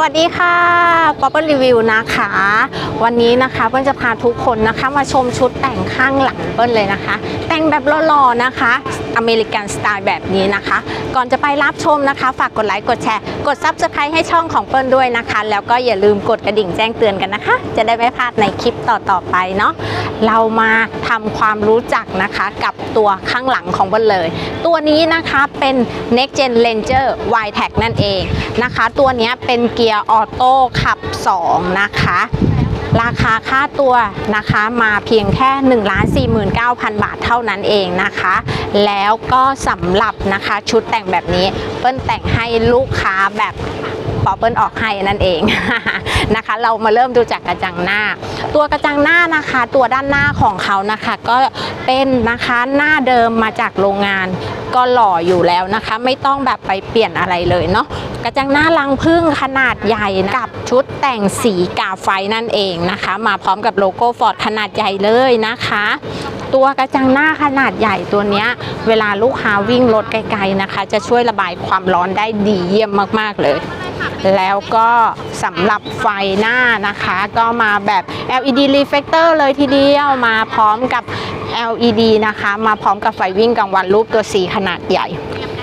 วัสดีค่ะป๊อปเปอร์รีวิวนะคะ วันนี้นะคะเปิ้ลจะพาทุกคนนะคะมาชมชุดแต่งข้างหลังเปิ้ลเลยนะคะ แต่งแบบหล่อๆนะคะ อเมริกันสไตล์แบบนี้นะคะ ก่อนจะไปรับชมนะคะ ฝากกดไลค์กดแชร์ กด Subscribe ให้ช่องของเปิ้ลด้วยนะคะ แล้วก็อย่าลืมกดกระดิ่งแจ้งเตือนกันนะคะ จะได้ไม่พลาดในคลิปต่อๆไปเนาะเรามาทำความรู้จักนะคะกับตัวข้างหลังของเปิ้ลเลย ตัวนี้นะคะเป็น Next Gen Ranger y t e c นั่นเองนะคะ ตัวนี้เป็นเกียร์ออโต้ขับ 2 นะคะ ราคาค่าตัวนะคะมาเพียงแค่ 1 4 9 0 0 0 บาทเท่านั้นเองนะคะ แล้วก็สำหรับนะคะชุดแต่งแบบนี้เปิ้ลแต่งให้ลูกค้าแบบ ปอเปิ้ลออกให้นั่นเองนะคะ เรามาเริ่มดูจากกระจังหน้า ตัวกระจังหน้านะคะ ตัวด้านหน้าของเขานะคะ ก็เป็นนะคะหน้าเดิมมาจากโรงงานก็หล่ออยู่แล้วนะคะ ไม่ต้องแบบไปเปลี่ยนอะไรเลยเนาะกระจังหน้าลังพึ่งขนาดใหญ่นะกับชุดแต่งสีกาไฟนั่นเองนะคะ มาพร้อมกับโลโก้ฟอร์ดขนาดใหญ่เลยนะคะตัวกระจังหน้าขนาดใหญ่ตัวนี้เวลาลูกค้าวิ่งรถไกลๆนะคะ จะช่วยระบายความร้อนได้ดีเยี่ยมมากๆเลย แล้วก็สำหรับไฟหน้านะคะ ก็มาแบบ LED reflector เลยทีเดียวมาพร้อมกับ LED นะคะ มาพร้อมกับไฟวิ่งกลางวันรูปตัว C ขนาดใหญ่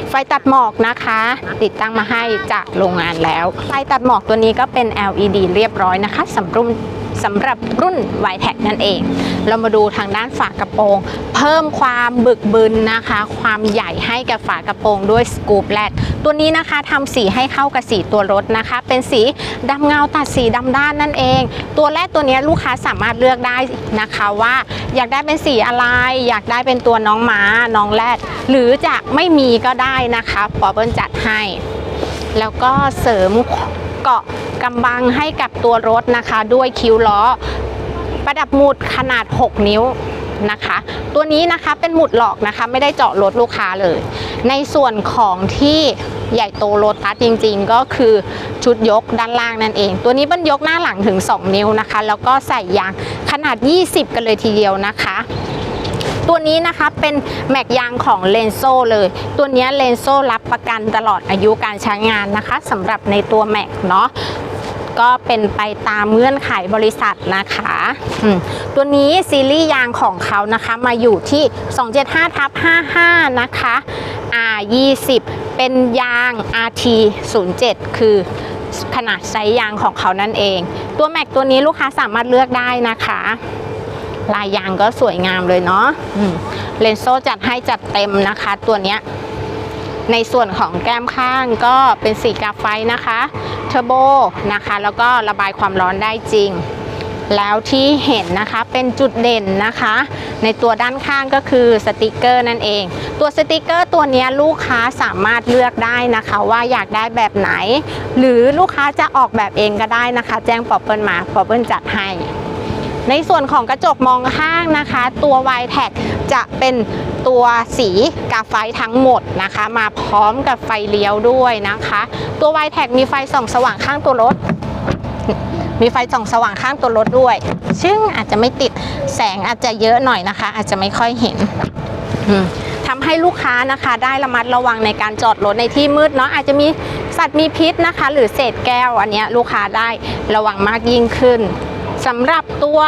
ไฟตัดหมอกนะคะ ติดตั้งมาให้จากโรงงานแล้ว ไฟตัดหมอกตัวนี้ก็เป็น LED เรียบร้อยนะคะสำหรับ สำหรับรุ่น y t e c นั่นเอง เรามาดูทางด้านฝากระโปรง เพิ่มความบึกบึนนะคะ ความใหญ่ให้กับฝากระโปรงด้วยสกูปแลดตัวนี้นะคะทำสีให้เข้ากับสีตัวรถนะคะ เป็นสีดำเงาตัดสีดำด้านนั่นเอง ตัวแรกตัวนี้ลูกค้าสามารถเลือกได้นะคะว่าอยากได้เป็นสีอะไร อยากได้เป็นตัวน้องม้าน้องแรดหรือจะไม่มีก็ได้นะคะปอเปิ้ลจัดให้ แล้วก็เสริม เกาะกำบังให้กับตัวรถนะคะ ด้วยคิ้วล้อ ประดับหมุดขนาด 6 นิ้วนะคะ ตัวนี้นะคะเป็นหมุดหลอกนะคะ ไม่ได้เจาะรถลูกค้าเลย ในส่วนของที่ใหญ่โตโลตัสจริงๆ ก็คือชุดยกด้านล่างนั่นเอง ตัวนี้เป็นยกหน้าหลังถึง 2 นิ้วนะคะ แล้วก็ใส่ยางขนาด 20 กันเลยทีเดียวนะคะ ตัวนี้นะคะเป็นแม็กยางของเลนโซเลย ตัวนี้เลนโซรับประกันตลอดอายุการใช้งานนะคะสำหรับในตัวแม็กเนาะก็เป็นไปตามเงื่อนไขบริษัทนะคะ ตัวนี้ซีรีส์ยางของเขานะคะมาอยู่ที่ 275ทับ55 นะคะ R20 เป็นยาง RT 07 คือขนาดไซส์ยางของเขานั่นเอง ตัวแม็กตัวนี้ลูกค้าสามารถเลือกได้นะคะ ลายยางก็สวยงามเลยเนาะเลนโซจัดให้จัดเต็มนะคะ ตัวเนี้ยในส่วนของแก้มข้างก็เป็นสีกาไฟนะคะเทอร์โบนะคะ แล้วก็ระบายความร้อนได้จริง แล้วที่เห็นนะคะเป็นจุดเด่นนะคะ ในตัวด้านข้างก็คือสติกเกอร์นั่นเอง ตัวสติกเกอร์ตัวนี้ลูกค้าสามารถเลือกได้นะคะว่าอยากได้แบบไหน หรือลูกค้าจะออกแบบเองก็ได้นะคะ แจ้งปอเปิลมาปอเปิลจัดให้ ในส่วนของกระจกมองข้างนะคะ ตัว y t e c จะเป็นตัวสีกาไฟทั้งหมดนะคะ มาพร้อมกับไฟเลี้ยวด้วยนะคะ ตัว y t e c มีไฟส่องสว่างข้างตัวรถ มีไฟส่องสว่างข้างตัวรถด้วย ซึ่งอาจจะไม่ติดแสงอาจจะเยอะหน่อยนะคะ อาจจะไม่ค่อยเห็นทำให้ลูกค้านะคะได้ระมัดระวังในการจอดรถในที่มืดเนาะอาจจะมีสัตว์มีพิษนะคะ หรือเศษแก้วอันนี้ลูกค้าได้ระวังมากยิ่งขึ้น สำหรับตัว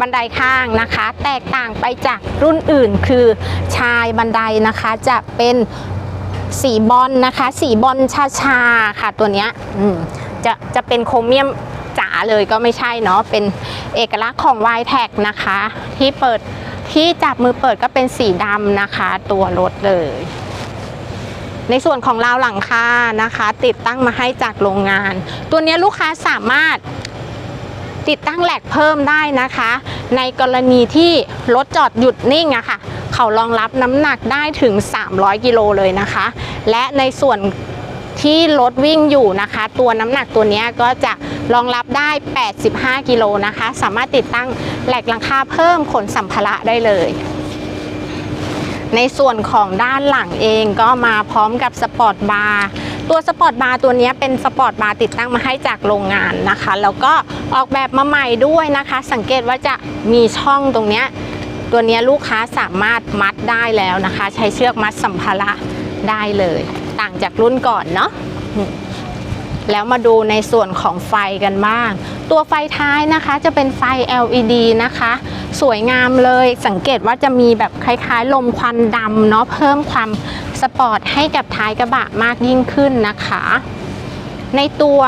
บันไดข้างนะคะ แตกต่างไปจากรุ่นอื่นคือชายบันไดนะคะจะเป็นสีบอลนะคะ สีบอลชาๆค่ะตัวเนี้ยจะจะเป็นโครเมียมจ๋าเลยก็ไม่ใช่เนาะเป็นเอกลักษณ์ของ y t e c นะคะ ที่เปิดที่จับมือเปิดก็เป็นสีดำนะคะ ตัวรถเลย ในส่วนของราวหลังคานะคะ ติดตั้งมาให้จากโรงงาน ตัวนี้ลูกค้าสามารถ ติดตั้งแหลกเพิ่มได้นะคะ ในกรณีที่รถจอดหยุดนิ่งอะค่ะ เขารองรับน้ำหนักได้ถึง 300 กิโลเลยนะคะ และในส่วนที่รถวิ่งอยู่นะคะ ตัวน้ำหนักตัวนี้ก็จะรองรับได้ 85 กิโลนะคะ สามารถติดตั้งแหลกหลังคาเพิ่มขนสัมภาระได้เลย ในส่วนของด้านหลังเองก็มาพร้อมกับสปอร์ตบาร์ ตัวสปอร์ตบาร์ตัวนี้เป็นสปอร์ตบาร์ติดตั้งมาให้จากโรงงานนะคะ แล้วก็ออกแบบมาใหม่ด้วยนะคะ สังเกตว่าจะมีช่องตรงนี้ตัวนี้ลูกค้าสามารถมัดได้แล้วนะคะ ใช้เชือกมัดสัมภาระได้เลย ต่างจากรุ่นก่อนเนาะแล้วมาดูในส่วนของไฟกันบ้าง ตัวไฟท้ายนะคะจะเป็นไฟ LED นะคะ สวยงามเลยสังเกตว่าจะมีแบบคล้ายๆ ลมควันดำเนาะเพิ่มความสปอร์ตให้กับท้ายกระบะมากยิ่งขึ้นนะคะ ในตัว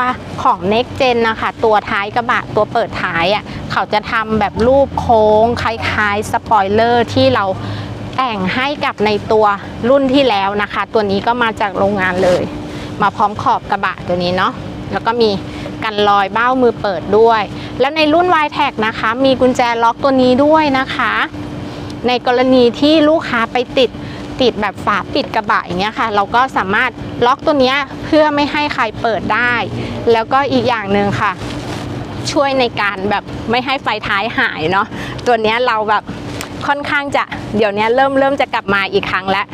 ของ Next Gen นะคะ ตัวท้ายกระบะตัวเปิดท้ายอะ่ะเขาจะทำแบบรูปโค้ง คล้ายๆ สปอยเลอร์ที่เราแต่งให้กับในตัวรุ่นที่แล้วนะคะ ตัวนี้ก็มาจากโรงงานเลย มาพร้อมขอบกระบะตัวนี้เนาะแล้วก็มี กันรอยเบ้ามือเปิดด้วย แล้วในรุ่น y t e c นะคะ มีกุญแจล็อกตัวนี้ด้วยนะคะ ในกรณีที่ลูกค้าไปติดติดแบบฝาปิดกระบะอย่างเงี้ยค่ะ เราก็สามารถล็อกตัวเนี้ยเพื่อไม่ให้ใครเปิดได้ แล้วก็อีกอย่างหนึ่งค่ะ ช่วยในการแบบไม่ให้ไฟท้ายหายเนาะตัวเนี้ยเราแบบค่อนข้างจะเดี๋ยวนี้เริ่มเริ่มจะกลับมาอีกครั้งแล้ว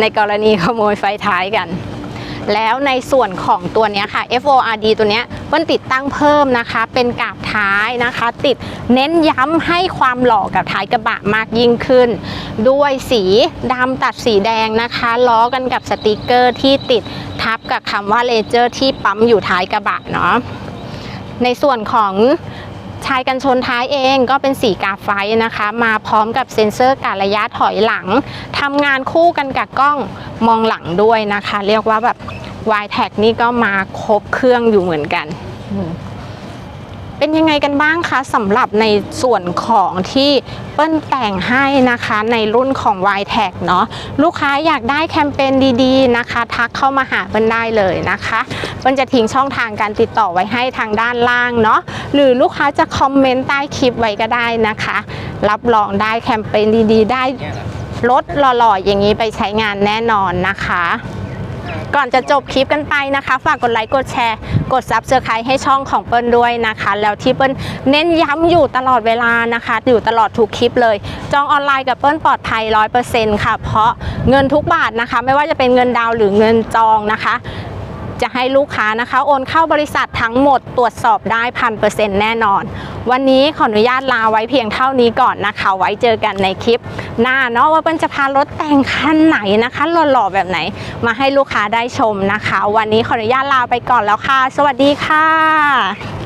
ในกรณีขโมยไฟท้ายกัน แล้วในส่วนของตัวนี้ค่ะ FORD ตัวนี้ยเปิ้ลติดตั้งเพิ่มนะคะ เป็นกาบท้ายนะคะ ติดเน้นย้ำให้ความหล่อกับท้ายกระบะมากยิ่งขึ้น ด้วยสีดำตัดสีแดงนะคะ ล้อกันกับสติกเกอร์ที่ติดทับกับคำว่าเลเจอร์ที่ปั๊มอยู่ท้ายกระบะเนาะในส่วนของ ชายกันชนท้ายเองก็เป็นสีกาไฟนะคะ มาพร้อมกับเซ็นเซอร์การระยะถอยหลังทำงานคู่กันกับกล้องมองหลังด้วยนะคะ เรียกว่าแบบ y t a g นี่ก็มาครบเครื่องอยู่เหมือนกัน เป็นยังไงกันบ้างคะสำหรับในส่วนของที่เปิ้ลแต่งให้นะคะในรุ่นของ y t a g เนาะลูกค้าอยากได้แคมเปญดีๆนะคะ ทักเข้ามาหาเปิ้ลได้เลยนะคะเปิ้ลจะทิ้งช่องทางการติดต่อไว้ให้ทางด้านล่างเนาะหรือลูกค้าจะคอมเมนต์ใต้คลิปไว้ก็ได้นะคะ รับรองได้แคมเปญดีๆ ได้รถหล่อๆอย่างนี้ไปใช้งานแน่นอนนะคะ ก่อนจะจบคลิปกันไปนะคะ ฝากกดไลค์กดแชร์ กดซับสไครต์ให้ช่องของเปิ้ลด้วยนะคะ แล้วที่เปิ้ลเน้นย้ำอยู่ตลอดเวลานะคะ อยู่ตลอดทุกคลิปเลย จองออนไลน์กับเปิ้ลปลอดภัย 100%ค่ะ เพราะเงินทุกบาทนะคะ ไม่ว่าจะเป็นเงินดาวหรือเงินจองนะคะ จะให้ลูกค้านะคะ โอนเข้าบริษัททั้งหมดตรวจสอบได้พันเปอร์เซ็นต์แน่นอน วันนี้ขออนุญาตลาไว้เพียงเท่านี้ก่อนนะคะ ไว้เจอกันในคลิป หน้าเนาะว่าเปิ้ลจะพารถแต่งคันไหนนะคะหล่อๆแบบไหน มาให้ลูกค้าได้ชมนะคะ วันนี้ขออนุญาตลาไปก่อนแล้วค่ะ สวัสดีค่ะ